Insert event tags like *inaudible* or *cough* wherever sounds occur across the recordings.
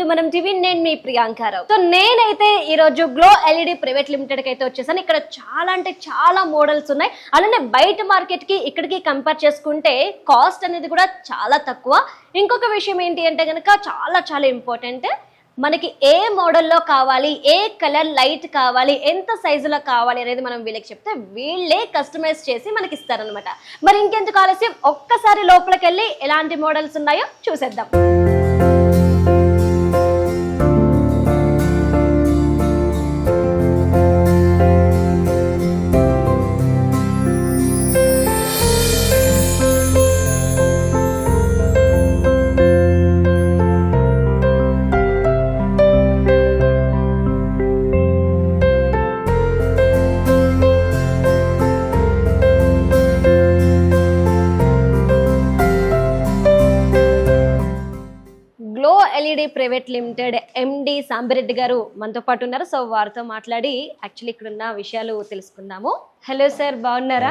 To మనం TV నేను మీ Priyanka Rao so నేనైతే ఈ రోజు గ్లో ఎల్ఈడి ప్రైవేట్ లిమిటెడ్కి అయితే వచ్చేసాను. ఇక్కడ చాలా అంటే చాలా మోడల్స్ ఉన్నాయి. అలానే బయట మార్కెట్కి ఇక్కడికి కంపేర్ చేసుకుంటే కాస్ట్ అనేది కూడా చాలా తక్కువ. ఇంకొక విషయం ఏంటి అంటే కనుక చాలా చాలా ఇంపార్టెంట్. మనకి ఏ మోడల్లో కావాలి ఏ కలర్ లైట్ కావాలి ఎంత సైజులో కావాలి అనేది మనం వీళ్ళకి చెప్తే వీళ్ళే కస్టమైజ్ చేసి మనకి ఇస్తారనమాట మరి ఇంకెందుకు ఆలస్యం? ఒక్కసారి లోపలికి వెళ్ళి ఎలాంటి మోడల్స్ ఉన్నాయో చూసేద్దాం. ప్రైవేట్ లిమిటెడ్ ఎండి సాంబిరెడ్డి గారు మనతో పాటు ఉన్నారు. సో వారితో మాట్లాడి యాక్చువల్లీ ఇక్కడ ఉన్న విషయాలు తెలుసుకుందాము. హలో సార్ బాగున్నారా?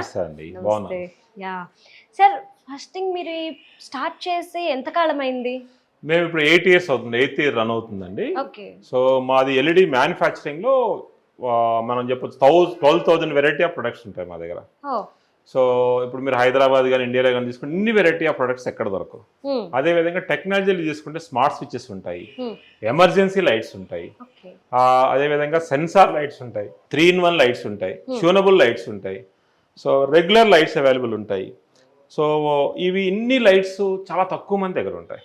యా. సార్ ఫస్ట్ థింగ్ మీరు స్టార్ట్ చేసి ఎంత కాలం అయింది మేము ఇప్పుడు ఎయిట్ ఇయర్స్ అవుతుంది. ఎయిత్ ఇయర్ రన్ అవుతుందండి. ఓకే. సో మాది ఎల్ఈడి మ్యానుఫ్యాక్చరింగ్లో ఆ, మనం చెప్పొచ్చు థౌజ్ twelve thousand variety of products ఉంటాయి మా దగ్గర. సో ఇప్పుడు మీరు హైదరాబాద్ కానీ ఇండియాలో కానీ తీసుకుంటే ఇన్ని వెరైటీ ఆఫ్ ప్రొడక్ట్స్ ఎక్కడ దొరకవు. అదే విధంగా టెక్నాలజీలు తీసుకుంటే స్మార్ట్ స్విచెస్ ఉంటాయి. ఎమర్జెన్సీ లైట్స్ ఉంటాయి. అదే విధంగా సెన్సార్ లైట్స్ ఉంటాయి. త్రీ ఇన్ వన్ లైట్స్ ఉంటాయి. ట్యూనబుల్ లైట్స్ ఉంటాయి. సో రెగ్యులర్ లైట్స్ అవైలబుల్ ఉంటాయి. సో ఇవి ఇన్ని లైట్స్ చాలా తక్కువ మంది దగ్గర ఉంటాయి.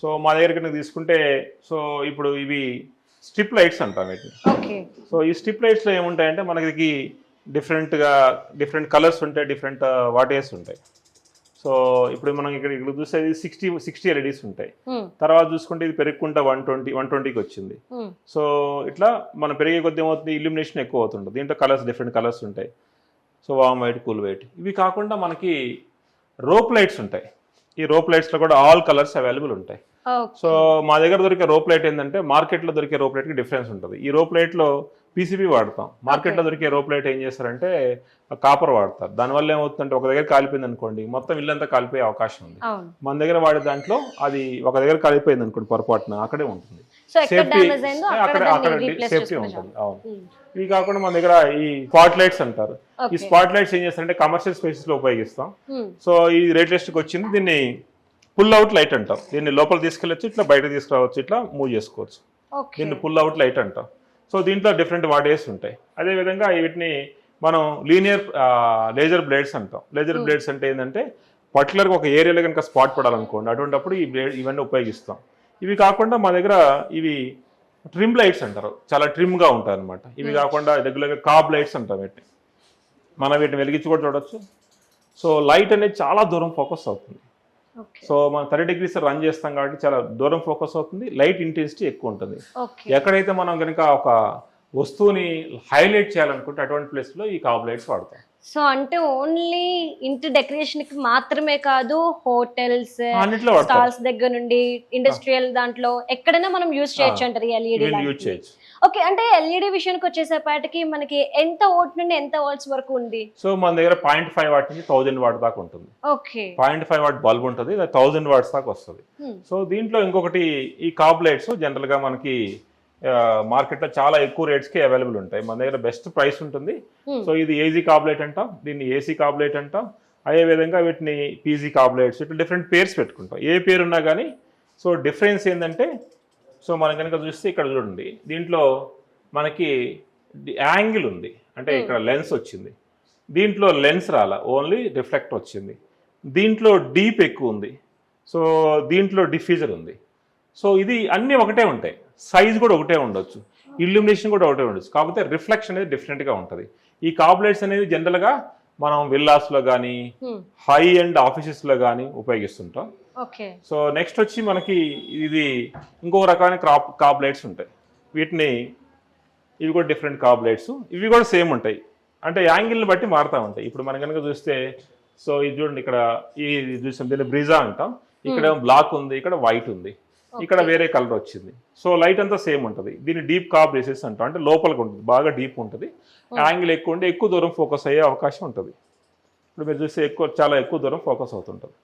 సో మా దగ్గర కనుక తీసుకుంటే సో ఇప్పుడు ఇవి స్ట్రిప్ లైట్స్ అంటాం వీటిని. సో ఈ స్ట్రిప్ లైట్స్లో ఏముంటాయంటే మనకి డిఫరెంట్గా డిఫరెంట్ కలర్స్ ఉంటాయి డిఫరెంట్ వాటేస్ ఉంటాయి. సో ఇప్పుడు మనం ఇక్కడ ఇక్కడ చూస్తే సిక్స్టీ సిక్స్టీ ఎల్ఈడీస్ ఉంటాయి. తర్వాత చూసుకుంటే ఇది పెరుగుకుంటా వన్ ట్వంటీ వన్ ట్వంటీకి వచ్చింది. సో ఇట్లా మనం పెరిగే కొద్ది ఏమవుతుంది? ఇల్యూమినేషన్ ఎక్కువ అవుతుంటుంది. దీంట్లో కలర్స్ డిఫరెంట్ కలర్స్ ఉంటాయి. So warm white cool white ఇవి కాకుండా మనకి రోప్ లైట్స్ ఉంటాయి. ఈ రోప్ లైట్స్లో కూడా ఆల్ కలర్స్ అవైలబుల్ ఉంటాయి. సో మా దగ్గర దొరికే రోప్ లైట్ ఏంటంటే మార్కెట్లో దొరికే రోప్ లైట్కి డిఫరెన్స్ ఉంటుంది. ఈ రోప్ లైట్లో పీసీబీ వాడతాం. మార్కెట్లో దొరికే రోప్ లైట్ ఏం చేస్తారంటే కాపర్ వాడతారు. దానివల్ల ఏమవుతుందంటే ఒక దగ్గర కాలిపోయింది అనుకోండి మొత్తం ఇల్లంతా కాలిపోయే అవకాశం ఉంది. మన దగ్గర వాడే దాంట్లో అది ఒక దగ్గర కాలిపోయింది అనుకోండి పొరపాటున అక్కడే ఉంటుంది. సేఫ్టీ అక్కడ సేఫ్టీ ఉంటుంది. అవును. Hmm. ఇవి కాకుండా మన దగ్గర ఈ స్పాట్ లైట్స్ అంటారు. ఈ. స్పాట్ లైట్స్ ఏం చేస్తారంటే కమర్షియల్ స్పేసెస్లో ఉపయోగిస్తాం. Hmm. సో ఈ రేటెస్ట్కి వచ్చింది దీన్ని పుల్ అవుట్ లైట్ అంటాం. దీన్ని లోపల తీసుకెళ్ళచ్చు ఇట్లా బయట తీసుకురావచ్చు ఇట్లా మూవ్ చేసుకోవచ్చు. దీన్ని పుల్ అవుట్ లైట్ అంటాం. సో దీంట్లో డిఫరెంట్ వాడేస్ ఉంటాయి. అదే విధంగా వీటిని మనం లీనియర్ లేజర్ బ్లేడ్స్ అంటాం. లేజర్ బ్లేడ్స్ అంటే ఏంటంటే పర్టికులర్గా ఒక ఏరియాలో కనుక స్పాట్ పడాలనుకోండి అటువంటిప్పుడు ఈ బ్లేడ్ ఇవన్నీ ఉపయోగిస్తాం. ఇవి కాకుండా మా దగ్గర ఇవి ట్రిమ్ లైట్స్ అంటారు. చాలా ట్రిమ్గా ఉంటాయి అనమాట ఇవి కాకుండా రెగ్యులర్గా కాబ్ లైట్స్ అంటాం వీటిని. మనం వీటిని వెలిగించి కూడా చూడొచ్చు. సో లైట్ అనేది చాలా దూరం ఫోకస్ అవుతుంది. సో మనం థర్టీ డిగ్రీస్ రన్ చేస్తాం కాబట్టి చాలా దూరం ఫోకస్ అవుతుంది. లైట్ ఇంటెన్సిటీ ఎక్కువ ఉంటుంది. ఎక్కడైతే మనం కనుక ఒక వస్తువుని హైలైట్ చేయాలనుకుంటే అటువంటి ప్లేస్లో ఈ కాబ్ లైట్స్ వాడతాం. సో అంటే ఓన్లీ ఇంటి డెకరేషన్కి మాత్రమే కాదు హోటల్స్ స్టాల్స్ దగ్గర నుండి ఇండస్ట్రియల్ దాంట్లో ఎక్కడైనా మనం యూజ్ చేయొచ్చు అంటారు ఎల్ఈడి యూజ్ చేయొచ్చు. ఓకే అంటే ఎల్ఈడి విషయానికి వచ్చేసేపాటికి మనకి ఎంత ఓట్ నుండి ఎంత ఓల్ట్స్ వరకు ఉంది? సో మన దగ్గర పాయింట్ ఫైవ్ వాట్ నుంచి థౌజండ్ వాట్ దాకా ఉంటుంది. Okay. Point five watt bulb ఉంటుంది థౌజండ్ వాట్స్ దాకా వస్తుంది. Hmm. సో దీంట్లో ఇంకొకటి ఈ కాబ్ లైట్స్ జనరల్గా మనకి మార్కెట్లో చాలా ఎక్కువ రేట్స్కి అవైలబుల్ ఉంటాయి. మన దగ్గర బెస్ట్ ప్రైస్ ఉంటుంది. Hmm. సో ఇది ఏజీ కాబ్ అంటాం దీన్ని ఏసీ కాబ్ అంటాం. అదే విధంగా వీటిని పీజీ కాబ్ లైట్స్ ఇట్లా డిఫరెంట్ పేర్స్ పెట్టుకుంటాం. ఏ పేరు ఉన్నా కానీ సో డిఫరెన్స్ ఏంటంటే సో మనం కనుక చూస్తే ఇక్కడ చూడండి దీంట్లో మనకి యాంగిల్ ఉంది. అంటే ఇక్కడ లెన్స్ వచ్చింది. దీంట్లో లెన్స్ రాల ఓన్లీ రిఫ్లెక్ట్ వచ్చింది. దీంట్లో డీప్ ఎక్కువ ఉంది. సో దీంట్లో డిఫ్యూజర్ ఉంది. సో ఇది అన్నీ ఒకటే ఉంటాయి. సైజ్ కూడా ఒకటే ఉండొచ్చు. ఇల్యూమినేషన్ కూడా ఒకటే ఉండొచ్చు. కాకపోతే రిఫ్లెక్షన్ అనేది డిఫరెంట్గా ఉంటుంది. ఈ కాబ్లెట్స్ అనేది జనరల్గా మనం విల్లాస్లో కానీ Hmm. హై అండ్ ఆఫీసెస్లో కానీ ఉపయోగిస్తుంటాం. సో నెక్స్ట్ వచ్చి మనకి ఇది ఇంకో రకమైన క్రాప్ కాబ్ లైట్స్ ఉంటాయి. వీటిని ఇవి కూడా డిఫరెంట్ కాబ్ లైట్స్ ఇవి కూడా సేమ్ ఉంటాయి. అంటే యాంగిల్ని బట్టి మారుతూ ఉంటాయి. ఇప్పుడు మనం కనుక చూస్తే సో ఇది చూడండి ఇక్కడ ఈ చూసాం దీన్ని బ్రిజా అంటాం. ఇక్కడ బ్లాక్ ఉంది ఇక్కడ వైట్ ఉంది. ఇక్కడ వేరే కలర్ వచ్చింది. సో లైట్ అంతా సేమ్ ఉంటుంది. దీన్ని డీప్ కాబ్ బేసెస్ అంటాం. అంటే లోపలికి ఉంటుంది బాగా డీప్ ఉంటుంది. యాంగిల్ ఎక్కువ ఉంటే ఎక్కువ దూరం ఫోకస్ అయ్యే అవకాశం ఉంటుంది. ఇప్పుడు మీరు చూస్తే ఎక్కువ చాలా ఎక్కువ దూరం ఫోకస్ అవుతుంటుంది.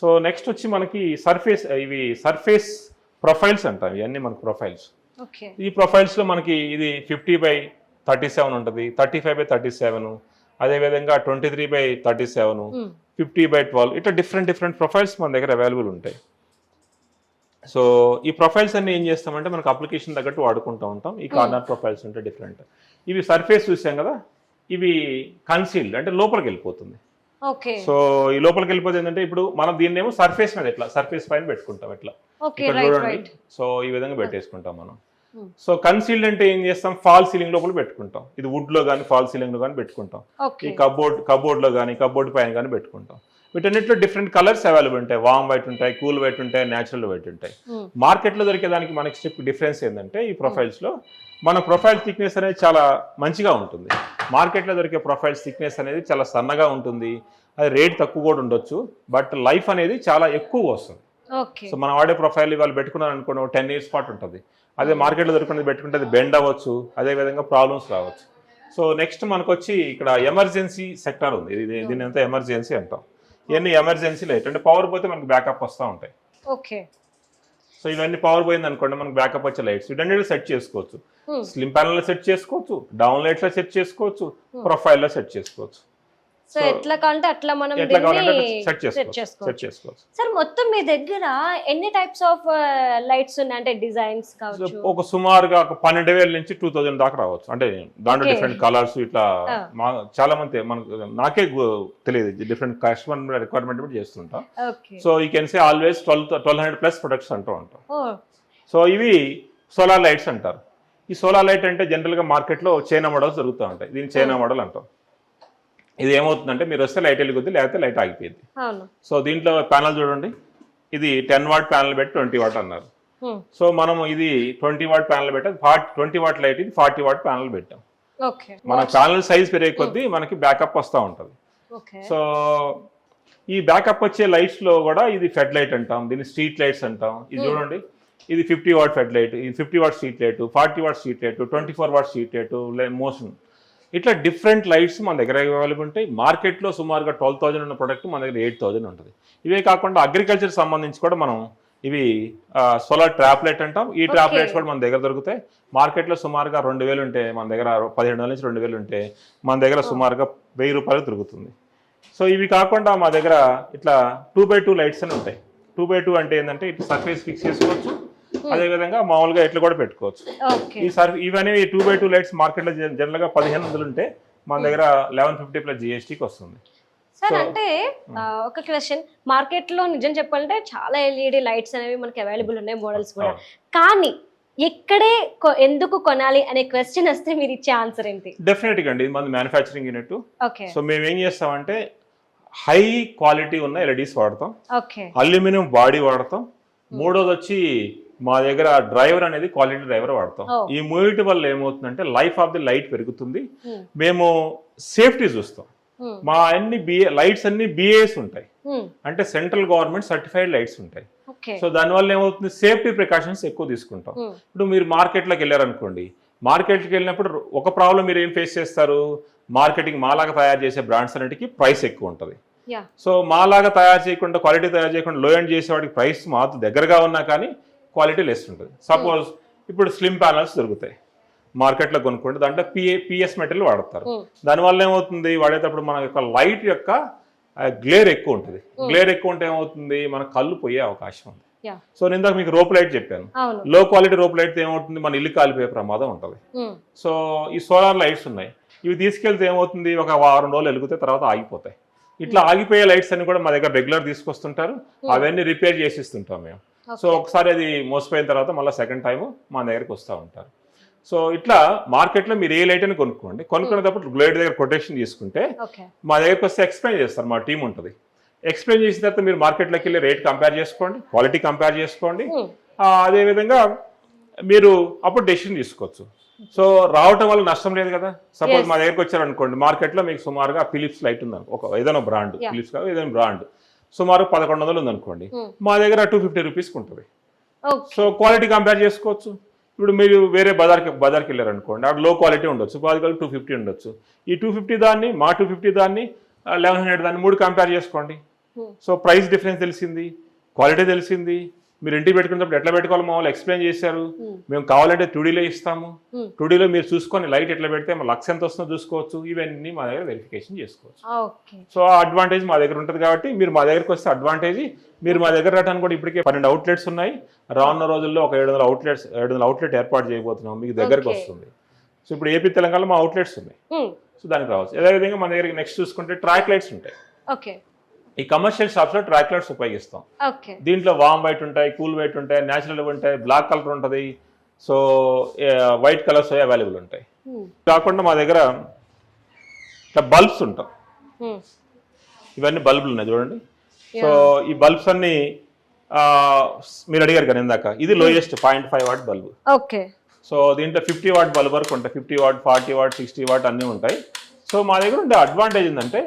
సో నెక్స్ట్ వచ్చి మనకి సర్ఫేస్ ఇవి సర్ఫేస్ ప్రొఫైల్స్ అంటాం. ఇవన్నీ మనకు ప్రొఫైల్స్ ఈ ప్రొఫైల్స్లో మనకి ఇది ఫిఫ్టీ బై థర్టీ సెవెన్ ఉంటుంది. Thirty five by thirty seven అదేవిధంగా twenty three by thirty seven fifty by twelve ఇట్లా డిఫరెంట్ డిఫరెంట్ ప్రొఫైల్స్ మన దగ్గర అవైలబుల్ ఉంటాయి. సో ఈ ప్రొఫైల్స్ అన్ని ఏం చేస్తామంటే మనకు అప్లికేషన్ తగ్గట్టు వాడుకుంటూ ఉంటాం. ఈ కార్నర్ ప్రొఫైల్స్ ఉంటాయి డిఫరెంట్ ఇవి సర్ఫేస్ చూసాం కదా? ఇవి కన్సీల్డ్ అంటే లోపలికి వెళ్ళిపోతుంది. సో ఈ లోపలికి వెళ్ళిపోతే ఏంటంటే ఇప్పుడు మనం దీన్ని ఏమో సర్ఫేస్ మీద ఇట్లా సర్ఫేస్ పైన పెట్టుకుంటాం ఇక్కడ రైట్ చూడండి. సో ఈ విధంగా పెట్టేసుకుంటాం మనం. Hmm. సో కన్సీల్డ్ అంటే ఏం చేస్తాం? ఫాల్ సీలింగ్ లోపల పెట్టుకుంటాం. ఇది వుడ్లో కానీ ఫాల్ సీలింగ్లో కానీ పెట్టుకుంటాం. ఈ కబోర్డ్ కబోర్డ్లో కానీ కబోర్డ్ పైన కానీ పెట్టుకుంటాం. వీటన్నిటిలో డిఫరెంట్ కలర్స్ అవైలబుల్ ఉంటాయి. వామ్ వైట్ ఉంటాయి కూల్ వైట్ ఉంటాయి న్యాచురల్ వైట్ ఉంటాయి. Hmm. మార్కెట్లో దొరికేదానికి మనకి స్టెప్ డిఫరెన్స్ ఏంటంటే ఈ ప్రొఫైల్స్లో మన ప్రొఫైల్ థిక్నెస్ అనేది చాలా మంచిగా ఉంటుంది. మార్కెట్లో దొరికే ప్రొఫైల్స్ థిక్నెస్ అనేది చాలా సన్నగా ఉంటుంది. అది రేట్ తక్కువ కూడా ఉండొచ్చు. బట్ లైఫ్ అనేది చాలా ఎక్కువ వస్తుంది. సో మనం వాడే ప్రొఫైల్ ఇవాళ పెట్టుకున్నాను అనుకోండి ఒక టెన్ ఇయర్స్ పాటు ఉంటుంది. అదే మార్కెట్లో దొరుకునేది పెట్టుకుంటే అది బెండ్ అవ్వచ్చు. అదే విధంగా ప్రాబ్లమ్స్ రావచ్చు. సో నెక్స్ట్ మనకు వచ్చి ఇక్కడ ఎమర్జెన్సీ సెక్టర్ ఉంది. ఇది దీని అంతా ఎమర్జెన్సీ అంటాం. ఇవన్నీ ఎమర్జెన్సీ లైట్ అంటే పవర్ పోతే మనకు బ్యాకప్ వస్తూ ఉంటాయి. ఓకే. సో ఇవన్నీ పవర్ పోయింది అనుకోండి మనకు బ్యాకప్ వచ్చే లైట్స్ ఇవన్నీ సెట్ చేసుకోవచ్చు. స్లిమ్ ప్యానల్లో సెట్ చేసుకోవచ్చు డౌన్ లైట్లో సెట్ చేసుకోవచ్చు ప్రొఫైల్లో సెట్ చేసుకోవచ్చు. సో ఎట్లా కావాలంటే అట్లా మనం సెట్ చేసుకోవచ్చు సార్ మొత్తం మీ దగ్గర ఎన్ని టైప్స్ ఆఫ్ లైట్స్ ఉన్నాయి? అంటే డిజైన్స్ కావచ్చు. ఒక సుమారుగా ఒక పన్నెండు వేల నుంచి టూ థౌజండ్ దాకా రావచ్చు. అంటే దాంట్లో. డిఫరెంట్ కలర్స్ ఇట్లా చాలా మంది మనకు నాకే తెలియదు. డిఫరెంట్ కస్టమర్ రిక్వైర్మెంట్ కూడా చేస్తుంటాం. సో ఈ can say always twelve twelve hundred plus products అంటూ ఉంటాం. సో ఇవి సోలార్ లైట్స్ అంటారు. ఈ సోలార్ లైట్ అంటే జనరల్గా మార్కెట్లో చైనా మోడల్స్ దొరుకుతూ ఉంటాయి. దీన్ని చైనా మోడల్ అంటాం. ఇది ఏమవుతుందంటే మీరు వస్తే లైట్ వెలుగుద్ది లేకపోతే లైట్ ఆగిపోయింది సో దీంట్లో ప్యానల్ చూడండి. ఇది టెన్ వాట్ ప్యానల్ పెట్టి ట్వంటీ వాట్ అన్నారు. Hmm. సో మనం ఇది ట్వంటీ వాట్ ప్యానల్ పెట్టాం. ఫార్టీ ట్వంటీ వాట్ లైట్ ఇది ఫార్టీ వాట్ ప్యానల్ పెట్టాం. మన ప్యానల్ సైజ్ పెరిగే కొద్దీ మనకి బ్యాకప్ వస్తూ ఉంటుంది. సో ఈ బ్యాకప్ వచ్చే లైట్స్లో కూడా ఇది ఫెడ్ లైట్ అంటాం దీన్ని స్ట్రీట్ లైట్స్ అంటాం. ఇది చూడండి. ఇది ఫిఫ్టీ వాట్ ఫెడ్ లైట్ ఇది fifty watt street light forty watt street light twenty four watt street light motion. ఇట్లా డిఫరెంట్ లైట్స్ మన దగ్గర అవైలబుల్ ఉంటాయి. మార్కెట్లో సుమారుగా ట్వెల్వ్ థౌసండ్ ఉన్న ప్రొడక్ట్ మన దగ్గర ఎయిట్ థౌసండ్ ఉంటుంది. ఇవే కాకుండా అగ్రికల్చర్ సంబంధించి కూడా మనం ఇవి సోలార్ ట్రాప్ లైట్ అంటాం. ఈ ట్రాప్ Okay. లైట్స్ కూడా మన దగ్గర దొరుకుతాయి. మార్కెట్లో సుమారుగా రెండు వేలు ఉంటే మన దగ్గర పదిహేడు వందల నుంచి రెండు వేలు ఉంటే మన దగ్గర సుమారుగా వెయ్యి రూపాయలు దొరుకుతుంది. సో ఇవి కాకుండా మా దగ్గర ఇట్లా టూ బై టూ లైట్స్ అని ఉంటాయి. టూ బై టూ అంటే ఏంటంటే ఇట్లా సర్ఫేస్ ఫిక్స్ చేసుకోవచ్చు. అదేవిధంగా మామూలుగా ఇట్లా కూడా పెట్టుకోవచ్చు. ఈ సర్ఫ్ ఇవన్నీ టూ బై టూ లైట్స్ మార్కెట్లో జనరల్గా పదిహేను వందలు ఉంటే మన దగ్గర లెవెన్ ఫిఫ్టీ ప్లస్ జిఎస్టీకి వస్తుంది. సార్ అంటే ఆ, ఒక క్వశ్చన్ మార్కెట్లో నిజం చెప్పాలంటే చాలా ఎల్ఈడి లైట్స్ అనేవి మనకి అవైలబుల్ ఉన్నాయి మోడల్స్ కూడా. కానీ ఎక్కడే ఎందుకు కొనాలి అనే క్వశ్చన్ వస్తే మీరు ఇచ్చే ఆన్సర్ ఏంటి? డెఫినెట్గా అండి. ఇది మన మ్యానుఫ్యాక్చరింగ్ యూనిట్ సో మేము ఏం చేస్తామంటే హై క్వాలిటీ ఉన్న ఎల్ఈడీస్ వాడతాం. ఓకే అల్యూమినియం బాడీ వాడతాం. మూడోది వచ్చి మా దగ్గర డ్రైవర్ అనేది క్వాలిటీ డ్రైవర్ వాడతాం. ఈ మూడిటి వల్ల ఏమవుతుందంటే లైఫ్ ఆఫ్ ది లైట్ పెరుగుతుంది. మేము సేఫ్టీ చూస్తాం. మా అన్ని బిఏ లైట్స్ అన్ని బిఏఎస్ ఉంటాయి. అంటే సెంట్రల్ గవర్నమెంట్ సర్టిఫైడ్ లైట్స్ ఉంటాయి. సో దానివల్ల ఏమవుతుంది? సేఫ్టీ ప్రికాషన్స్ ఎక్కువ తీసుకుంటాం. ఇప్పుడు మీరు మార్కెట్లోకి వెళ్ళారనుకోండి మార్కెట్కి వెళ్ళినప్పుడు ఒక ప్రాబ్లం మీరు ఏం ఫేస్ చేస్తారు? మార్కెటింగ్ మాలాగా తయారు చేసే బ్రాండ్స్ అన్నిటికీ ప్రైస్ ఎక్కువ ఉంటుంది. సో మాలాగా తయారు చేయకుండా క్వాలిటీ తయారు చేయకుండా లో ఎండ్ చేసేవాడికి ప్రైస్ మా దగ్గరగా ఉన్నా కానీ క్వాలిటీ లెస్ ఉంటుంది. సపోజ్ ఇప్పుడు స్లిమ్ ప్యానల్స్ దొరుకుతాయి. మార్కెట్లో కొనుక్కుంటే దాంట్లో పిఏ పిఎస్ మెటీరియల్ వాడతారు. Hmm. దానివల్ల ఏమవుతుంది? వాడేటప్పుడు మన యొక్క లైట్ యొక్క గ్లేర్ ఎక్కువ ఉంటుంది. గ్లేర్ ఎక్కువ ఉంటే ఏమవుతుంది? మన కళ్ళు పోయే అవకాశం ఉంది. సో నేను ఇందాక మీకు రోప్ లైట్ చెప్పాను. లో క్వాలిటీ రోప్ లైట్ ఏమవుతుంది? మన ఇల్లు కాలిపోయే ప్రమాదం ఉంటుంది. Hmm. సో ఈ సోలార్ లైట్స్ ఉన్నాయి. ఇవి తీసుకెళ్తే ఏమవుతుంది? ఒక వారం రోజులు వెలిగితే తర్వాత ఆగిపోతాయి. ఇట్లా ఆగిపోయే లైట్స్ అన్ని కూడా మా దగ్గర రెగ్యులర్ తీసుకొస్తుంటారు. అవన్నీ రిపేర్ చేసిస్తుంటాం మేము. సో ఒకసారి అది మోసపోయిన తర్వాత మళ్ళీ సెకండ్ టైం మా దగ్గరికి వస్తూ ఉంటారు. సో ఇట్లా మార్కెట్లో మీరు ఏ లైట్ అని కొనుక్కోండి. కొనుక్కునేటప్పుడు గ్లేడ్ దగ్గర కొటేషన్ తీసుకుంటే మా దగ్గరికి వస్తే ఎక్స్ప్లెయిన్ చేస్తారు మా టీం ఉంటుంది. ఎక్స్ప్లెయిన్ చేసిన తర్వాత మీరు మార్కెట్లోకి వెళ్ళి రేట్ కంపేర్ చేసుకోండి క్వాలిటీ కంపేర్ చేసుకోండి. ఆ, అదేవిధంగా మీరు అప్పుడు డెసిషన్ తీసుకోవచ్చు. సో రావటం వల్ల నష్టం లేదు కదా? సపోజ్. మా దగ్గరికి వచ్చారనుకోండి మార్కెట్లో మీకు సుమారుగా ఫిలిప్స్ లైట్ ఉంది ఒక ఏదైనా బ్రాండ్. ఫిలిప్స్ కాదు ఏదైనా బ్రాండ్ సుమారు పదకొండు వందలు ఉందనుకోండి. మా దగ్గర టూ ఫిఫ్టీ రూపీస్కి ఉంటుంది. సో క్వాలిటీ కంపేర్ చేసుకోవచ్చు. ఇప్పుడు మీరు వేరే బజార్కి బజార్కి వెళ్ళారనుకోండి అక్కడ లో క్వాలిటీ ఉండొచ్చు బాగా టూ ఫిఫ్టీ ఉండొచ్చు. ఈ టూ ఫిఫ్టీ దాన్ని మా టూ ఫిఫ్టీ దాన్ని లెవెన్ హండ్రెడ్ దాన్ని మూడు కంపేర్ చేసుకోండి. సో ప్రైస్ డిఫరెన్స్ తెలిసింది క్వాలిటీ తెలిసింది మీరు ఇంటికి పెట్టుకున్నప్పుడు ఎట్లా పెట్టుకోవాలి మామూలు ఎక్స్ప్లెయిన్ చేశారు. మేము కావాలంటే టూడీలో ఇస్తాము. టూడీలో మీరు చూసుకొని లైట్ ఎట్లా పెడితే మా లక్స్ ఎంత వస్తుందో చూసుకోవచ్చు. ఇవన్నీ మా దగ్గర వెరిఫికేషన్ చేసుకోవచ్చు. సో ఆ అడ్వాంటేజ్ మా దగ్గర ఉంటుంది కాబట్టి మీరు మా దగ్గరకు వస్తే అడ్వాంటేజ్ మీరు మా దగ్గర రావడానికి కూడా ఇప్పటికే పన్నెండు అవుట్లెట్స్ ఉన్నాయి. రానున్న రోజుల్లో ఒక ఏడు వందల అవుట్లెట్స్ ఏడు వందల అవుట్లెట్ ఏర్పాటు చేయబోతున్నాం. మీకు దగ్గరకు. వస్తుంది. సో ఇప్పుడు ఏపీ తెలంగాణలో మా అవుట్లెట్స్ ఉన్నాయి. సో దానికి రావచ్చు. అదేవిధంగా మన దగ్గర నెక్స్ట్ చూసుకుంటే ట్రాక్ లైట్స్ ఉంటాయి. ఓకే ఈ కమర్షియల్ షాప్స్లో ట్రాక్ లైట్స్ ఉపయోగిస్తాం. దీంట్లో వామ్ వైట్ ఉంటాయి కూల్ వైట్ ఉంటాయి న్యాచురల్ ఉంటాయి బ్లాక్ కలర్ ఉంటుంది. సో వైట్ కలర్స్ అవైలబుల్ ఉంటాయి. కాకుండా మా దగ్గర ఇట్లా బల్బ్స్ ఉంటాం. ఇవన్నీ బల్బులు ఉన్నాయి చూడండి. సో ఈ బల్బ్స్ అన్ని మీరు అడిగారు కదా ఇందాక. ఇది lowest point five watt bulb okay. So దీంట్లో ఫిఫ్టీ వాట్ బల్బ్ వరకు ఉంటాయి. Fifty watt forty watt sixty watt అన్నీ ఉంటాయి. సో మా దగ్గర ఉండే అడ్వాంటేజ్ ఏంటంటే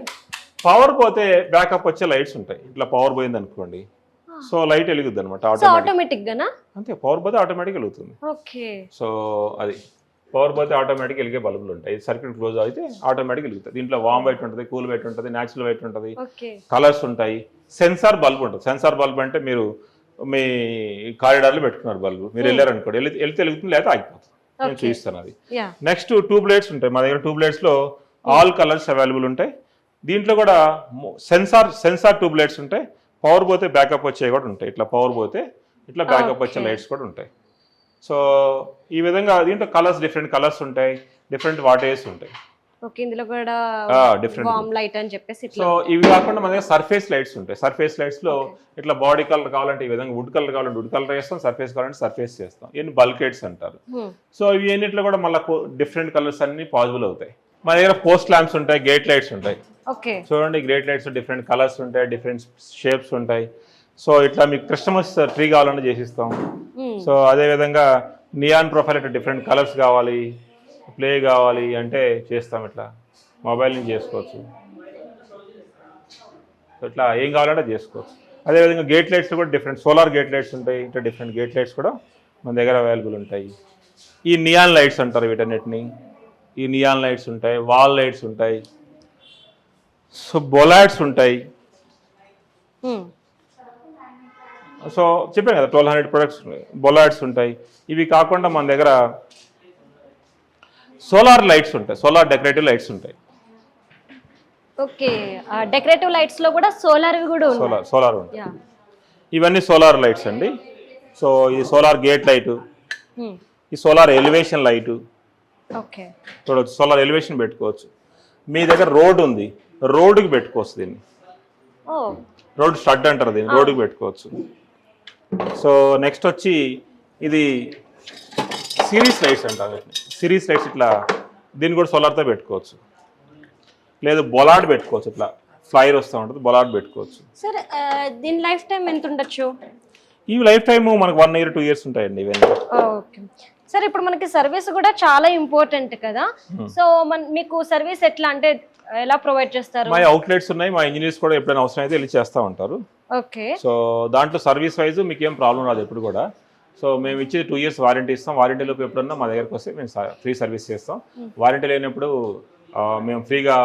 పవర్ పోతే బ్యాకప్ వచ్చే లైట్స్ ఉంటాయి. ఇట్లా పవర్ పోయింది అనుకోండి సో లైట్ వెలుగుద్ది అనమాట ఆటోమేటిక్ అంతే పవర్ పోతే ఆటోమేటిక్ వెలుగుతుంది. ఓకే. సో అది పవర్ పోతే ఆటోమేటిక్ వెలిగే బల్బులు ఉంటాయి. సర్క్యూట్ క్లోజ్ అయితే ఆటోమేటిక్ వెలుగుతుంది. దీంట్లో వామ్ వైట్ ఉంటుంది కూల్ వైట్ ఉంటుంది న్యాచురల్ వైట్ ఉంటుంది కలర్స్ ఉంటాయి. సెన్సార్ బల్బ్ ఉంటుంది. సెన్సార్ బల్బ్ అంటే మీరు మీ కారిడార్లో పెట్టుకున్నారు బల్బు మీరు వెళ్ళారు అనుకోండి వెళ్ళి వెళ్తే వెలుగుతుంది లేదా ఆగిపోతుంది. నేను. చూపిస్తాను అది. నెక్స్ట్ ట్యూబ్ లైట్స్ ఉంటాయి. మా దగ్గర ట్యూబ్ లైట్స్లో ఆల్ కలర్స్ అవైలబుల్ ఉంటాయి. దీంట్లో కూడా సెన్సార్ సెన్సార్ ట్యూబ్ లైట్స్ ఉంటాయి. పవర్ పోతే బ్యాకప్ వచ్చేవి కూడా ఉంటాయి. ఇట్లా పవర్ పోతే ఇట్లా బ్యాకప్ వచ్చే. లైట్స్ కూడా ఉంటాయి. సో ఈ విధంగా దీంట్లో కలర్స్ డిఫరెంట్ కలర్స్ ఉంటాయి. డిఫరెంట్ వాటేజ్ ఉంటాయి. ఓకే ఇందులో కూడా different. వామ్ లైట్ అని చెప్పేసి సో ఇవి కాకుండా మన దగ్గర సర్ఫేస్ లైట్స్ ఉంటాయి. సర్ఫేస్ లైట్స్లో ఇట్లా బాడీ కలర్ కావాలంటే ఈ విధంగా వుడ్ కలర్ కావాలంటే వుడ్ కలర్ చేస్తాం సర్ఫేస్ కావాలంటే సర్ఫేస్ చేస్తాం. ఇవన్నీ బల్కెట్స్ అంటారు. సో ఇవి ఎన్నిట్లో కూడా మళ్ళీ డిఫరెంట్ కలర్స్ అన్ని పాసిబుల్ అవుతాయి. మన దగ్గర పోస్ట్ ల్యాంప్స్ ఉంటాయి గేట్ లైట్స్ ఉంటాయి. ఓకే. చూడండి గ్రేట్ లైట్స్ డిఫరెంట్ కలర్స్ ఉంటాయి డిఫరెంట్ షేప్స్ ఉంటాయి. సో ఇట్లా మీకు క్రిస్టమస్ ట్రీ కావాలంటే చేసిస్తాం. Hmm. సో అదే విధంగా నియాన్ ప్రొఫైల్ ఇట్లా డిఫరెంట్ కలర్స్ కావాలి ప్లే కావాలి అంటే చేస్తాం ఇట్లా. మొబైల్ నుంచి చేసుకోవచ్చు. సో ఇట్లా ఏం కావాలంటే చేసుకోవచ్చు. అదేవిధంగా గేట్ లైట్స్ కూడా డిఫరెంట్ సోలార్ గేట్ లైట్స్ ఉంటాయి ఇట్లా డిఫరెంట్ గేట్ లైట్స్ కూడా మన దగ్గర అవైలబుల్ ఉంటాయి. ఈ నియాన్ లైట్స్ అంటారు వీటన్నిటిని. ఈ నియాన్ లైట్స్ ఉంటాయి వాల్ లైట్స్ ఉంటాయి. సో బొలాట్స్ ఉంటాయి. Hmm. సో చెప్పాను కదా ట్వెల్వ్ హండ్రెడ్ ప్రొడక్ట్స్ బొలాట్స్ ఉంటాయి. ఇవి కాకుండా మన దగ్గర సోలార్ లైట్స్ ఉంటాయి. సోలార్ డెకరేటివ్ లైట్స్ ఉంటాయి. ఓకే డెకరేటివ్ లైట్స్లో కూడా సోలార్ కూడా సోలార్ సోలార్ ఉంటాయి. ఇవన్నీ సోలార్ లైట్స్ అండి. సో ఇది సోలార్ గేట్ లైటు Hmm. ఈ సోలార్ ఎలివేషన్ లైటు ఓకే చూడవచ్చు సోలార్ ఎలివేషన్ పెట్టుకోవచ్చు. మీ దగ్గర రోడ్ ఉంది. రోడ్డుకి పెట్టుకోవచ్చు దీన్ని. రోడ్ స్టడ్ అంటారు దీన్ని రోడ్డుకి పెట్టుకోవచ్చు. సో నెక్స్ట్ వచ్చి ఇది సిరీస్ లైట్స్ అంటారు సిరీస్ లైట్స్ ఇట్లా దీన్ని కూడా సోలార్తో పెట్టుకోవచ్చు. లేదు బొలాడ్ పెట్టుకోవచ్చు ఇట్లా. ఫ్లైర్ వస్తూ ఉంటుంది బొలాడ్ పెట్టుకోవచ్చు. సార్ దీని లైఫ్ టైం ఎంత ఉండొచ్చు? ఈ లైఫ్ టైం మనకు వన్ ఇయర్ టూ ఇయర్స్ ఉంటాయండి ఇవన్నీ. ఓకే. సార్ ఇప్పుడు మనకి సర్వీస్ కూడా చాలా ఇంపార్టెంట్ కదా? సో మన మీకు సర్వీస్ ఎట్లా అంటే ఎలా ప్రొవైడ్ చేస్తారు? మా అవుట్లెట్స్ ఉన్నాయి మా ఇంజనీర్స్ కూడా ఎప్పుడైనా అవసరం అయితే వెళ్ళి చేస్తూ ఉంటారు. ఓకే సో దాంట్లో సర్వీస్ వైజ్ మీకు ఏం ప్రాబ్లం రాదు ఎప్పుడు కూడా. సో మేము ఇచ్చే టూ ఇయర్స్ వారంటీ ఇస్తాం. వారంటీలోపు ఎప్పుడన్నా మా దగ్గరకు వస్తే మేము ఫ్రీ సర్వీస్ చేస్తాం. వారంటీ లేనప్పుడు ఆ, మేము ఫ్రీగా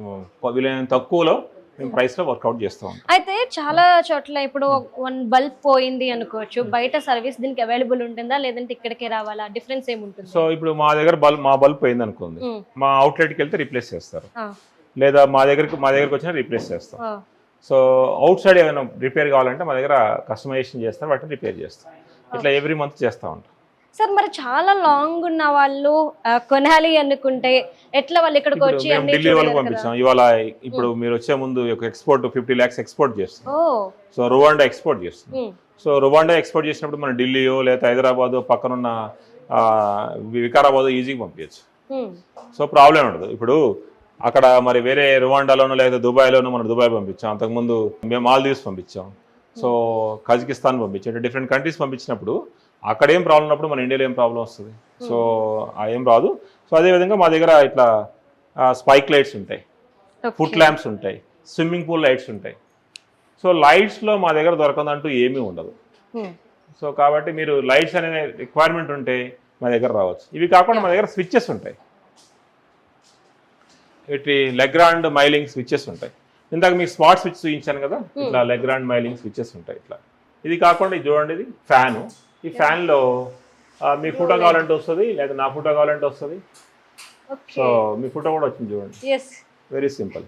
ఉమ్, వీలైనంత తక్కువలో మేము వర్కౌట్ చేస్తూ అయితే చాలా చోట్ల ఇప్పుడు వన్ బల్బ్ పోయింది అనుకోవచ్చు. బయట సర్వీస్ దీనికి అవైలబుల్ ఉంటుందా? లేదంటే ఇక్కడికే రావాలా? డిఫరెన్స్ ఏముంటుంది సో ఇప్పుడు మా దగ్గర బల్బ్ మా బల్బ్ పోయింది అనుకోండి. మా అవుట్లెట్కి వెళ్తే రీప్లేస్ చేస్తారు. లేదా మా దగ్గరికి మా దగ్గరికి వచ్చినా రీప్లేస్ చేస్తాం సో అవుట్ సైడ్ ఏమైనా రిపేర్ కావాలంటే మా దగ్గర కస్టమైజేషన్ చేస్తాం వాటిని రిపేర్ చేస్తాం ఇట్లా ఎవ్రీ మంత్ చేస్తూ ఉంటాం. సార్ మరి చాలా లాంగ్ ఉన్న వాళ్ళు కొనాలి అనుకుంటే ఎట్లా వాళ్ళు ఇక్కడికి వచ్చి ఢిల్లీ వాళ్ళకి? పంపించాం ఇవాళ ఇప్పుడు మీరు వచ్చే ముందు ఒక ఎక్స్పోర్ట్ ఫిఫ్టీ ల్యాక్స్ ఎక్స్పోర్ట్ చేస్తాం సో రువాండా ఎక్స్పోర్ట్ చేస్తాం సో రువాండా ఎక్స్పోర్ట్ చేసినప్పుడు మన ఢిల్లీయో లేదా హైదరాబాద్ పక్కనున్న వికారాబాద్ ఈజీగా పంపించచ్చు. సో ప్రాబ్లం ఉండదు. ఇప్పుడు అక్కడ మరి వేరే రువాండాలోనో లేదా దుబాయ్లోనో మనం దుబాయ్ పంపించాం. అంతకుముందు మేము మాల్దీవ్స్ పంపించాం. సో కజకిస్తాన్ పంపించాం. డిఫరెంట్ కంట్రీస్ పంపించినప్పుడు అక్కడ ఏం ప్రాబ్లం ఉన్నప్పుడు మన ఇండియాలో ఏం ప్రాబ్లం వస్తుంది? సో ఏం రాదు. సో అదేవిధంగా మా దగ్గర ఇట్లా స్పైక్ లైట్స్ ఉంటాయి. ఫుట్ ల్యాంప్స్ ఉంటాయి. స్విమ్మింగ్ పూల్ లైట్స్ ఉంటాయి. సో లైట్స్లో మా దగ్గర దొరకదంటూ ఏమీ ఉండదు. సో కాబట్టి మీరు లైట్స్ అనే రిక్వైర్మెంట్ ఉంటే మా దగ్గర రావచ్చు. ఇవి కాకుండా మా దగ్గర స్విచ్చెస్ ఉంటాయి. ఇటు లెగ్రాండ్ మైలింగ్ స్విచ్చెస్ ఉంటాయి. ఇందాక మీకు స్మార్ట్ స్విచ్ చూపించాను కదా? ఇట్లా లెగ్రాండ్ మైలింగ్ స్విచ్చెస్ ఉంటాయి ఇట్లా. ఇది కాకుండా ఇది చూడండి ఇది ఫ్యాను ఈ ఫ్యాన్లో మీ ఫోటో కావాలంటే వస్తుంది లేదా నా ఫోటో కావాలంటే వస్తుంది? సో మీ ఫోటో కూడా వచ్చింది చూడండి. వెరీ సింపుల్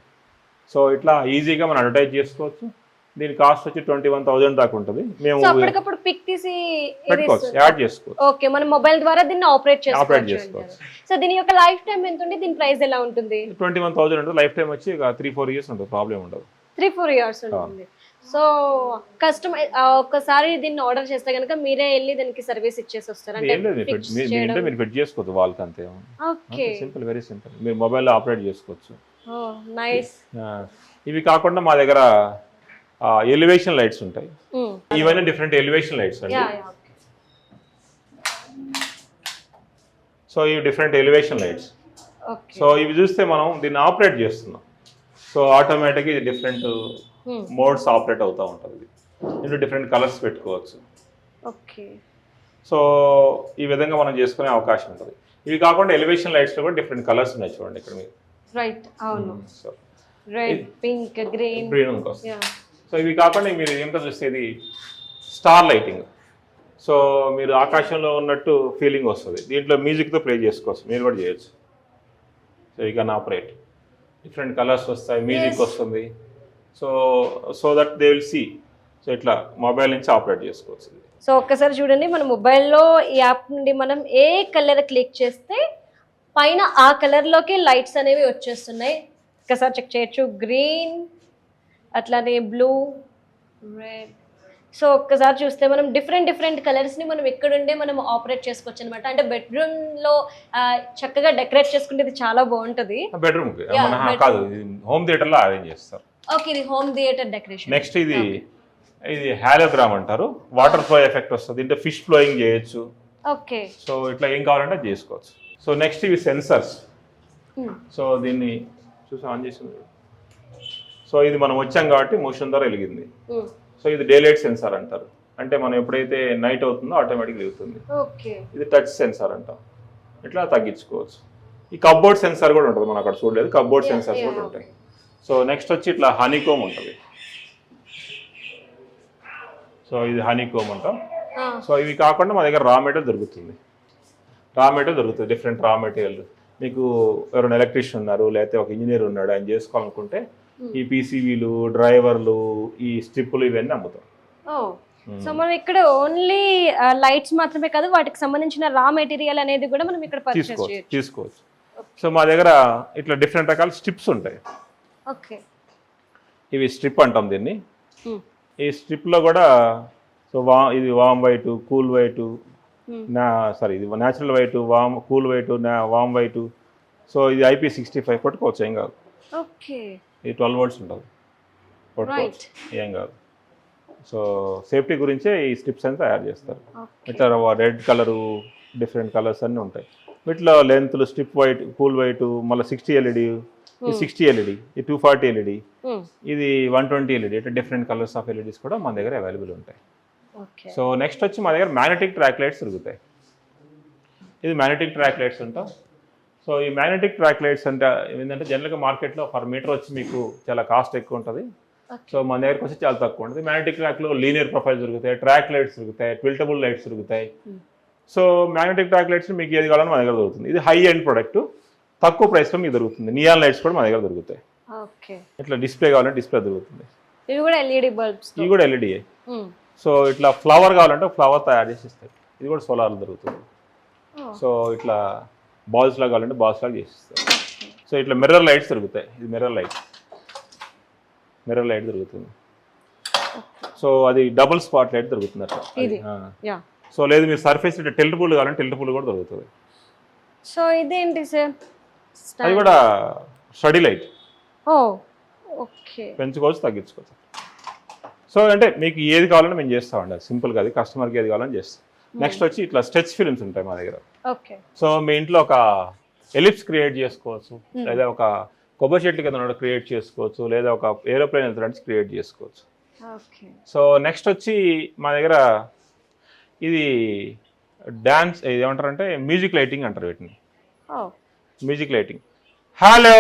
సో ఇట్లా ఈజీగా మనం అడ్వర్టైజ్ చేసుకోవచ్చు. దీని కాస్ట్ వచ్చి ట్వంటీ వన్ థౌజండ్ దాకా ఉంటుంది. మేము అప్పటికప్పుడు పిక్ తీసి పెట్టుకోవచ్చు యాడ్ చేసుకోవచ్చు. ఓకే మనం మొబైల్ ద్వారా దీన్ని ఆపరేట్ ఆపరేట్ చేసుకోవచ్చు. సో దీని యొక్క లైఫ్ టైం ఎంత ఉంది దీని ప్రైస్ ఎలా ఉంటుంది? ట్వంటీ వన్ థౌజండ్ ఉంటుంది లైఫ్ టైం వచ్చి త్రీ ఫోర్ ఇయర్స్ ఉంటుంది ప్రాబ్లం ఉండదు. త్రీ ఫోర్ ఇయర్స్ ఉంటుంది. సో కస్టమర్ ఒక్కసారి దీన్ని ఆర్డర్ చేస్తే కనుక మీరే వెళ్ళి దానికి సర్వీస్ ఇచ్చేసి వస్తారు. అంటే ఏం లేదు మీరు fix పెట్- మీ- మీ చేయడం. ఇంట్లో మీరు ఫిట్ చేసుకోవచ్చు వాళ్ళకి అంతే ఓకే. Simple very simple. మీరు మొబైల్లో ఆపరేట్ చేసుకోవచ్చు. నైస్. ఆ, ఇవి కాకుండా మా దగ్గర ఎలివేషన్ లైట్స్ ఉంటాయి. ఇవన్నీ డిఫరెంట్ ఎలివేషన్ లైట్స్ అండి. యా యా సో ఇవి different elevation lights. Okay. So ఇవి చూస్తే మనం దీన్ని ఆపరేట్ చేస్తున్నాం. సో ఆటోమేటిక్గా ఇది డిఫరెంట్ మోడ్స్ ఆపరేట్ అవుతూ ఉంటుంది ఇది. ఇందులో డిఫరెంట్ కలర్స్ పెట్టుకోవచ్చు. ఓకే సో ఈ విధంగా మనం చేసుకునే అవకాశం ఉంటుంది. ఇవి కాకుండా ఎలివేషన్ లైట్స్లో కూడా డిఫరెంట్ కలర్స్ ఉన్నాయి చూడండి ఇక్కడ మీరు. రైట్ అవును. So red pink green green ఇంకోసం yeah so ఇవి కాకుండా మీరు ఏంటో చూస్తే ఇది స్టార్ లైటింగ్ సో మీరు ఆకాశంలో ఉన్నట్టు ఫీలింగ్ వస్తుంది. దీంట్లో మ్యూజిక్తో ప్లే చేసుకోవచ్చు. మీరు కూడా చేయొచ్చు. So you can operate different colours వస్తాయి మ్యూజిక్ వస్తుంది. So so that they will see so ఇట్లా మొబైల్ నుంచి ఆపరేట్ చేసుకోవచ్చు. సో ఒక్కసారి చూడండి మన మొబైల్లో ఈ యాప్ నుండి మనం ఏ కలర్ క్లిక్ చేస్తే పైన ఆ కలర్లోకి లైట్స్ అనేవి వచ్చేస్తున్నాయి. ఒక్కసారి చెక్ చేయొచ్చు. గ్రీన్ అట్లానే బ్లూ రెడ్ సో ఒక్కసారి చూస్తే మనం డిఫరెంట్ డిఫరెంట్ కలర్స్ని మనం ఎక్కడుండే మనం ఆపరేట్ చేసుకోవచ్చు అనమాట అంటే బెడ్రూమ్లో చక్కగా డెకరేట్ చేసుకుంటే ఇది చాలా బాగుంటుంది. బెడ్రూమ్. కాదు హోమ్ థియేటర్లో అరేంజ్ చేస్తారు. ఓకే ఇది హోమ్ థియేటర్ డెకరేషన్ నెక్స్ట్ ఇది ఇది హాలోగ్రామ్ అంటారు. వాటర్ ఫ్లో ఎఫెక్ట్ వస్తుంది. దీంట్లో ఫిష్ ఫ్లోయింగ్ చేయొచ్చు. ఓకే. సో ఇట్లా ఏం కావాలంటే అది చేసుకోవచ్చు. సో నెక్స్ట్ ఇవి సెన్సర్స్ సో దీన్ని చూసి ఆన్ చేసింది. సో ఇది మనం వచ్చాం కాబట్టి మోషన్ ద్వారా వెలిగింది. సో ఇది డే లైట్ సెన్సార్ అంటారు. అంటే మనం ఎప్పుడైతే నైట్ అవుతుందో ఆటోమేటిక్ వెలుగుతుంది ఓకే. ఇది టచ్ సెన్సార్ అంటాం. ఇట్లా తగ్గించుకోవచ్చు. ఈ కబ్బోర్డ్ సెన్సార్ కూడా ఉంటుంది. మనం అక్కడ చూడలేదు. కబ్బోర్డ్ సెన్సార్స్ కూడా ఉంటాయి. సో నెక్స్ట్ వచ్చి ఇట్లా హనీకోమ్ ఉంటుంది. సో ఇది హనీకోమ్ అంటాం. సో ఇవి కాకుండా మా దగ్గర రా మెటీరియల్ దొరుకుతుంది. రా మెటీరియల్ దొరుకుతుంది డిఫరెంట్ రా మెటీరియల్ మీకు ఎవరైనా ఎలక్ట్రీషియన్ ఉన్నారు లేకపోతే ఒక ఇంజనీర్ ఉన్నాడు ఆయన చేసుకోవాలనుకుంటే ఈ పీసీబీలు డ్రైవర్లు ఈ స్ట్రిప్పులు ఇవన్నీ అమ్ముతాం. ఓ. సో మనం ఇక్కడ ఓన్లీ లైట్స్ మాత్రమే కాదు వాటికి సంబంధించిన రా మెటీరియల్ అనేది కూడా మనం ఇక్కడ తీసుకోవచ్చు తీసుకోవచ్చు. సో మా దగ్గర ఇట్లా డిఫరెంట్ రకాల స్ట్రిప్స్ ఉంటాయి. ఓకే. ఇవి స్ట్రిప్ అంటాం దీన్ని. ఈ స్ట్రిప్లో కూడా సో వా ఇది వామ్ వైట్ కూల్ వైట్ నా సారీ ఇది natural white warm cool white నా వామ్ వైట్. సో ఇది ఐపీ సిక్స్టీ ఫైవ్ పట్టుకోవచ్చు ఏం కాదు. ఓకే. ఇది ట్వెల్వ్ వర్డ్స్ ఉంటుంది పట్టుకోవచ్చు ఏం కాదు. సో సేఫ్టీ గురించే ఈ స్ట్రిప్స్ అని తయారు చేస్తారు. ఇట్లా రెడ్ కలరు డిఫరెంట్ కలర్స్ అన్నీ ఉంటాయి. వీటిలో లెంత్లు స్ట్రిప్ వైట్ కూల్ వైట్ మళ్ళీ సిక్స్టీ ఎల్ఈడి ఈ సిక్స్టీ ఎల్ఈడి ఈ టూ ఫార్టీ ఎల్ఈడి ఇది వన్ ట్వంటీ ఎల్ఈడి ఇట్లా డిఫరెంట్ కలర్స్ ఆఫ్ ఎల్ఈడీస్ కూడా మన దగ్గర అవైలబుల్ ఉంటాయి. సో నెక్స్ట్ వచ్చి మా దగ్గర మ్యాగ్నెటిక్ ట్రాక్ లైట్స్ దొరుకుతాయి ఇది మ్యాగ్నెటిక్ ట్రాక్ లైట్స్ అంటాం. సో ఈ మ్యాగ్నెటిక్ ట్రాక్ లైట్స్ అంటే ఏంటంటే జనరల్గా మార్కెట్లో పర్ మీటర్ వచ్చి మీకు చాలా కాస్ట్ ఎక్కువ ఉంటుంది. సో మన దగ్గరకు వచ్చి చాలా తక్కువ ఉంటుంది. మ్యాగ్నెటిక్ ట్రాక్లో లీనియర్ ప్రొఫైల్స్ దొరుకుతాయి ట్రాక్ లైట్స్ దొరుకుతాయి ట్విల్టబుల్ లైట్స్ దొరుకుతాయి సో మ్యాగ్నెటిక్ ట్రాక్ లైట్స్ మీకు ఏది కావాలని మన దగ్గర దొరుకుతుంది. ఇది హై ఎండ్ ప్రొడక్ట్ తక్కువ ప్రైస్లో మీకు దొరుకుతుంది. నియాన్ లైట్స్ కూడా మన దగ్గర దొరుకుతాయి. ఓకే. ఇట్లా డిస్ప్లే కావాలంటే డిస్ప్లే దొరుకుతుంది. ఇవి కూడా ఎల్ఈడి బల్బ్స్ ఇవి కూడా ఎల్ఈడి సో ఇట్లా ఫ్లవర్ కావాలంటే ఫ్లవర్ తయారు చేసి ఇస్తారు. ఇది కూడా సోలార్లో దొరుకుతుంది. సో ఇట్లా బాల్స్ లాగా కావాలంటే బాల్స్ లాగా చేసి ఇస్తారు. సో ఇట్లా మిర్రర్ లైట్స్ దొరుకుతాయి. ఇది మిర్రర్ లైట్ మిర్రర్ లైట్ దొరుకుతుంది. సో అది డబుల్ స్పాట్ లైట్ దొరుకుతుంది అట్లా. ఇది? ఆ. యా. సో లేదు మీరు సర్ఫేస్ ఇట్లా టెల్ట్ పూల్ కావాలంటే టెల్ట్ పూల్ కూడా దొరుకుతుంది. సో ఇదేంటి సార్ అది కూడా స్టడీ లైట్. ఓ ఓకే. పెంచుకోవచ్చు తగ్గించుకోవచ్చు. సో అంటే మీకు ఏది కావాలని మేము చేస్తామండి అది సింపుల్గా అది కస్టమర్కి ఏది కావాలని చేస్తాం. నెక్స్ట్ వచ్చి ఇట్లా స్టెచ్ ఫిల్మ్స్ ఉంటాయి మా దగ్గర. సో మీ ఇంట్లో ఒక ఎలిప్స్ క్రియేట్ చేసుకోవచ్చు. లేదా ఒక కొబ్బరి చెట్ల కింద క్రియేట్ చేసుకోవచ్చు. లేదా ఒక ఏరోప్లేన్ వెళ్తున్నట్టు క్రియేట్ చేసుకోవచ్చు. సో నెక్స్ట్ వచ్చి మా దగ్గర ఇది డ్యాన్స్ ఇది ఏమంటారంటే మ్యూజిక్ లైటింగ్ అంటారు వీటిని. Music lighting. హలో!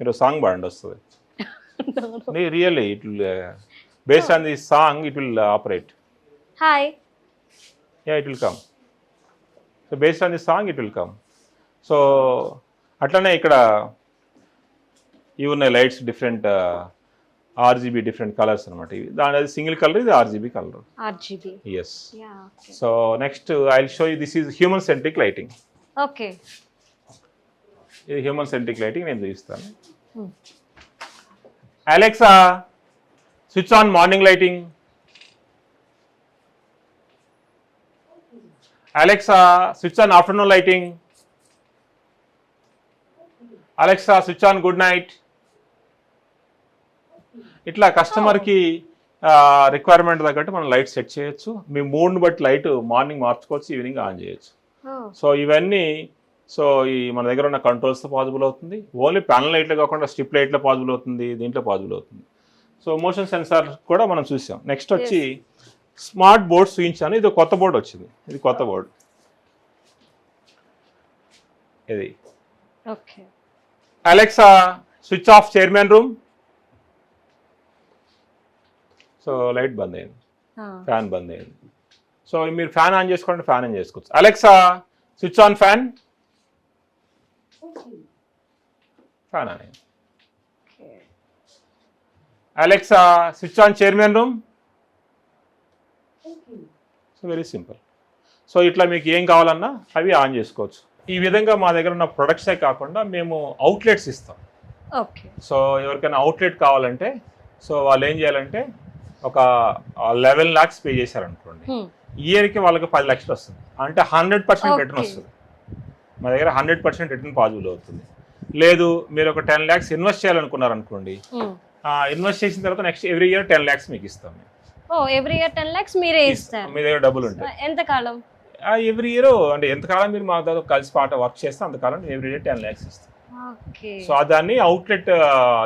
మీరు సాంగ్ పాడండి వస్తుంది. *laughs* Really it based on the song it will operate hi ya it will come so based on the song it will come so అట్లనే ఇక్కడ ఇవి ఉన్నాయి lights different RGB different colours అనమాట ఇవి దాని అది సింగిల్ కలర్ ఇది RGB colour RGB yes so next I show you this is human centric lighting okay. ఇది హ్యూమన్ సెంట్రిక్ లైటింగ్ నేను చూపిస్తాను. Alexa switch on morning lighting Alexa switch on afternoon lighting Alexa switch on good night ఇట్లా కస్టమర్కి requirement తగ్గట్టు మనం light set చేయొచ్చు. మీ మూడ్ని బట్టి లైట్ మార్నింగ్ మార్చుకోవచ్చు ఈవినింగ్ ఆన్ చేయొచ్చు. సో ఇవన్నీ సో ఈ మన దగ్గర ఉన్న కంట్రోల్స్తో పాసిబుల్ అవుతుంది. ఓన్లీ ప్యానల్ లైట్లో కాకుండా స్ట్రిప్ లైట్లో పాసిబుల్ అవుతుంది దీంట్లో పాసిబుల్ అవుతుంది. సో మోషన్ సెన్సార్ కూడా మనం చూసాం. నెక్స్ట్ వచ్చి స్మార్ట్ బోర్డ్ చూపించాను ఇది కొత్త బోర్డు వచ్చింది. ఇది కొత్త బోర్డు ఇది. Okay. Alexa switch off chairman room so light బంద్ అయింది. ఫ్యాన్ బంద్ అయింది. సో మీరు ఫ్యాన్ ఆన్ చేసుకోండి ఫ్యాన్ ఆన్ చేసుకోవచ్చు. Alexa switch on fan? Fan on Alexa switch on chairman room? So very simple. So ఇట్లా మీకు ఏం కావాలన్నా అవి ఆన్ చేసుకోవచ్చు. ఈ విధంగా మా దగ్గర ఉన్న ప్రొడక్ట్సే కాకుండా మేము అవుట్లెట్స్ ఇస్తాం. సో ఎవరికైనా అవుట్లెట్ కావాలంటే సో వాళ్ళు ఏం చేయాలంటే ఒక లెవెన్ ల్యాక్స్ పే చేశారనుకోండి. ఇయర్కి వాళ్ళకి పది లక్షలు వస్తుంది. అంటే హండ్రెడ్ పర్సెంట్ రిటర్న్. వస్తుంది. మా దగ్గర హండ్రెడ్ పర్సెంట్ రిటర్న్ పాజిబుల్ అవుతుంది. లేదు మీరు ఒక టెన్ ల్యాక్స్ ఇన్వెస్ట్ చేయాలనుకున్నారనుకోండి ఇన్వెస్ట్ చేసిన తర్వాత next every year ten lakhs మీకు ఇస్తాం మేము. ఓ ఎవ్రీ ఇయర్ టెన్ మీరే. ఇస్తారు. మీ దగ్గర డబ్బులు ఉంటాయి. ఎంత కాలం? ఎవ్రీ ఇయర్ అంటే ఎంతకాలం మీరు మా దగ్గర కలిసి పాట వర్క్ చేస్తే అంతకాలం ఎవ్రీ ఇయర్ టెన్ ల్యాక్స్ ఇస్తాం. సో దాన్ని అవుట్లెట్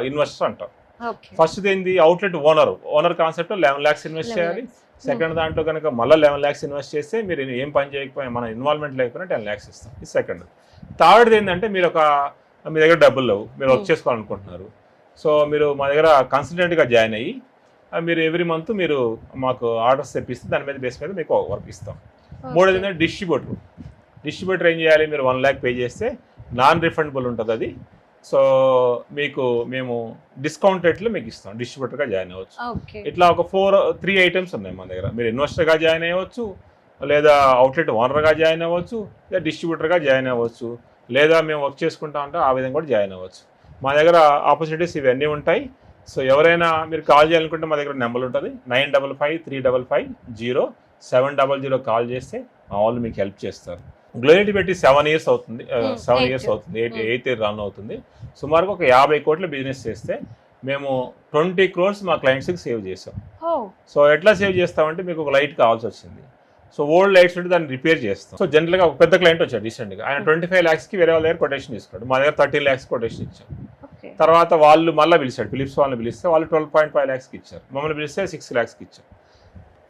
ఇన్వెస్టర్ అంటాం ఓకే. ఫస్ట్ ఏంది? Outlet owner. Owner concept eleven lakhs invest చేయాలి. సెకండ్ దాంట్లో కనుక మళ్ళీ లెవెన్ ల్యాక్స్ ఇన్వెస్ట్ చేస్తే మీరు ఏం పని చేయకపోయినా మన ఇన్వాల్వ్మెంట్ లేకపోయినా టెన్ ల్యాక్స్ ఇస్తాం. ఇది సెకండ్ థర్డ్ ఏంటంటే మీరు ఒక మీ దగ్గర డబ్బులు లేవు. మీరు వర్క్ చేసుకోవాలనుకుంటున్నారు. సో మీరు మా దగ్గర కన్సల్టెంట్గా జాయిన్ అయ్యి మీరు ఎవ్రీ మంత్ మీరు మాకు ఆర్డర్స్ తెప్పిస్తే దాని మీద బేస్ మీద మీకు వర్క్ ఇస్తాం. మూడోది ఏంటంటే డిస్ట్రిబ్యూటర్ డిస్ట్రిబ్యూటర్ ఏం చేయాలి? మీరు వన్ ల్యాక్ పే చేస్తే నాన్ రిఫండబుల్ ఉంటుంది అది. సో మీకు మేము డిస్కౌంట్ రేట్లో మీకు ఇస్తాం. డిస్ట్రిబ్యూటర్గా జాయిన్ అవ్వచ్చు. ఇట్లా ఒక ఫోర్ త్రీ ఐటమ్స్ ఉన్నాయి మన దగ్గర. మీరు ఇన్వెస్టర్గా జాయిన్ అవ్వచ్చు లేదా అవుట్లెట్ ఓనర్గా జాయిన్ అవ్వచ్చు లేదా డిస్ట్రిబ్యూటర్గా జాయిన్ అవ్వచ్చు లేదా మేము వర్క్ చేసుకుంటా ఉంటే ఆ విధంగా కూడా జాయిన్ అవ్వచ్చు. మా దగ్గర ఆపర్చునిటీస్ ఇవన్నీ ఉంటాయి. సో ఎవరైనా మీరు కాల్ చేయాలనుకుంటే మా దగ్గర నెంబర్ ఉంటుంది. Nine double five three double five zero seven double zero call చేస్తే మా వాళ్ళు మీకు హెల్ప్ చేస్తారు. గ్లోరిటీ పెట్టి సెవెన్ ఇయర్స్ అవుతుంది Hmm, సెవెన్. ఇయర్స్ అవుతుంది eight Hmm. Eighth year run అవుతుంది. సుమారుగా ఒక యాభై కోట్ల బిజినెస్ చేస్తే మేము ట్వంటీ క్రోర్స్ మా క్లయింట్స్కి సేవ్ చేసాం సో ఎట్లా సేవ్ చేస్తామంటే మీకు ఒక లైట్ కావాల్సి వచ్చింది. సో ఓల్డ్ లైట్స్ ఉంటే దాన్ని రిపేర్ చేస్తాం. సో జనరల్గా ఒక పెద్ద క్లయింట్ వచ్చాడు రీసెంట్గా. ఆయన ట్వంటీ ఫైవ్ ల్యాక్స్కి వేరే వాళ్ళ దగ్గర కొటేషన్ తీసుకున్నాడు. మా దగ్గర థర్టీన్ ల్యాక్స్ కొటేషన్ ఇచ్చాం తర్వాత వాళ్ళు మళ్ళీ పిలిచాడు. ఫిలిప్స్ వాళ్ళని పిలిస్తే వాళ్ళు ట్వెల్వ్ పాయింట్ ఫైవ్ ల్యాక్స్కి ఇచ్చారు. మమ్మల్ని పిలిస్తే సిక్స్ ల్యాక్స్కి ఇచ్చాం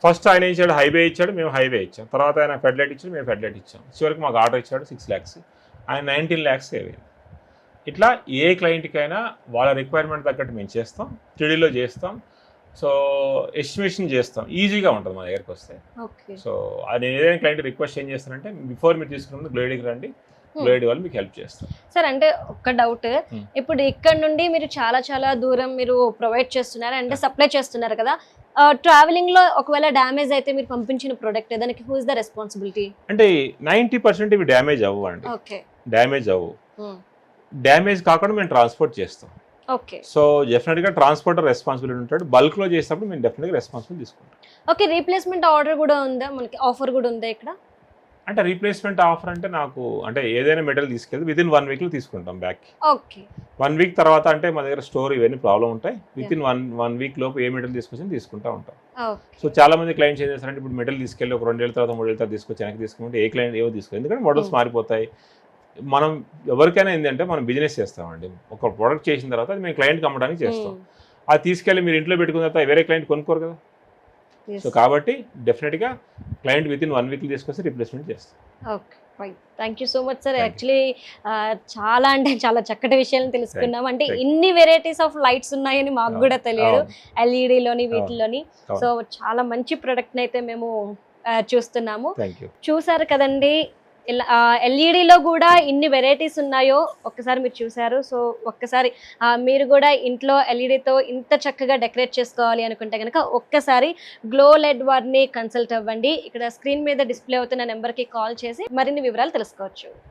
ఫస్ట్ ఆయన ఇచ్చాడు హైవే ఇచ్చాడు మేము హైవే ఇచ్చాం. తర్వాత ఆయన ఫెడ్లైట్ ఇచ్చాడు మేము ఫెడ్లైట్ ఇచ్చాం. చివరికి మాకు ఆర్డర్ ఇచ్చాడు సిక్స్ ల్యాక్స్ ఆయన నైన్టీన్ ల్యాక్స్ సేవ్ అయింది ఇట్లా ఏ క్లయింట్కైనా వాళ్ళ రిక్వైర్మెంట్ తగ్గట్టు మేము చేస్తాం త్రీడీలో చేస్తాం. సో ఎస్టిమేషన్ చేస్తాం. ఈజీగా ఉంటుంది మా దగ్గరికి వస్తే. ఓకే. సో అది ఏదైనా క్లయింట్ రిక్వెస్ట్ ఏం చేస్తారంటే బిఫోర్ మీరు తీసుకున్న ముందు గ్లోయిడ్కి రండి. గ్లోయిడ్ వాళ్ళు మీకు హెల్ప్ చేస్తారు. సార్ అంటే ఒక డౌట్. ఇప్పుడు ఇక్కడ నుండి మీరు చాలా చాలా దూరం మీరు ప్రొవైడ్ చేస్తున్నారు అంటే సప్లై చేస్తున్నారు కదా. ట్రావెలింగ్లో ఒకవేళ డ్యామేజ్ అయితే మీరు పంపించిన ప్రోడక్ట్ దానికి హూ ఇస్ ద రెస్పాన్సిబిలిటీ అంటే నైంటీ పర్సెంట్ ఇవి డ్యామేజ్ అవ్వండి. ఓకే. డ్యామేజ్ అవ్వు. డ్యామేజ్ కాకుండా మేము ట్రాన్స్పోర్ట్ చేస్తాం. ఓకే. సో డెఫినెట్గా ట్రాన్స్పోర్టర్ రెస్పాన్సిబిలిటీ ఉంటాడు. బల్క్లో చేసినప్పుడు మేము డెఫినెట్గా రెస్పాన్సిబిలిటీ తీసుకుంటాం. ఓకే రీప్లేస్మెంట్ ఆర్డర్ కూడా ఉందా? మనకి ఆఫర్ కూడా ఉందా ఇక్కడ? అంటే రీప్లేస్మెంట్ ఆఫర్ అంటే నాకు అంటే ఏదైనా మెటీరియల్ తీసుకెళ్తే విత్ ఇన్ వన్ వీక్లో తీసుకుంటాం బ్యాక్ ఓకే వన్ వీక్ తర్వాత అంటే మా దగ్గర స్టోర్ ఇవన్నీ ప్రాబ్లం ఉంటాయి. Within one one week లోపు ఏ మెటీరియల్ తీసుకొచ్చి తీసుకుంటా ఉంటాం. సో చాలా మంది క్లయింట్స్ ఏం చేస్తారంటే ఇప్పుడు మెటీరియల్ తీసుకెళ్ళి ఒక రెండేళ్ళ తర్వాత మూడేళ్ళ తర్వాత తీసుకొచ్చి వెనక్కి తీసుకుంటే ఏ క్లయింట్ ఏవో తీసుకో ఎందుకంటే మోడల్స్ Hmm. మారిపోతాయి. మనం ఎవరికైనా ఏంటంటే మనం బిజినెస్ చేస్తామండి. ఒక ప్రోడక్ట్ చేసిన తర్వాత అది మేము క్లయింట్కి అమ్మడానికి చేస్తాం. అది తీసుకెళ్ళి మీరు ఇంట్లో పెట్టుకున్న తర్వాత వేరే క్లయింట్ కొనుక్కోరు కదా. సో కాబట్టి డెఫినెట్గా client within one week తీసుకొస్తే రిప్లేస్మెంట్ చేస్తాం. Okay thank you so much sir. Actually చాలా అంటే చాలా చక్కటి విషయాలను తెలుసుకున్నాం. అంటే. ఇన్ని వెరైటీస్ ఆఫ్ లైట్స్ ఉన్నాయని మాకు కూడా తెలియదు. ఎల్ఈడిలోని వీటిలోని. అవును. సో చాలా మంచి ప్రొడక్ట్ని అయితే మేము చూస్తున్నాము. చూసారు కదండి. ఎల్ఈడిలో కూడా ఇన్ని వెరైటీస్ ఉన్నాయో ఒక్కసారి మీరు చూసారు సో ఒక్కసారి మీరు కూడా ఇంట్లో ఎల్ఈడితో ఇంత చక్కగా డెకరేట్ చేసుకోవాలి అనుకుంటే కనుక ఒక్కసారి గ్లో లెడ్ వారిని కన్సల్ట్ అవ్వండి. ఇక్కడ స్క్రీన్ మీద డిస్ప్లే అవుతున్న నెంబర్కి కాల్ చేసి మరిన్ని వివరాలు తెలుసుకోవచ్చు.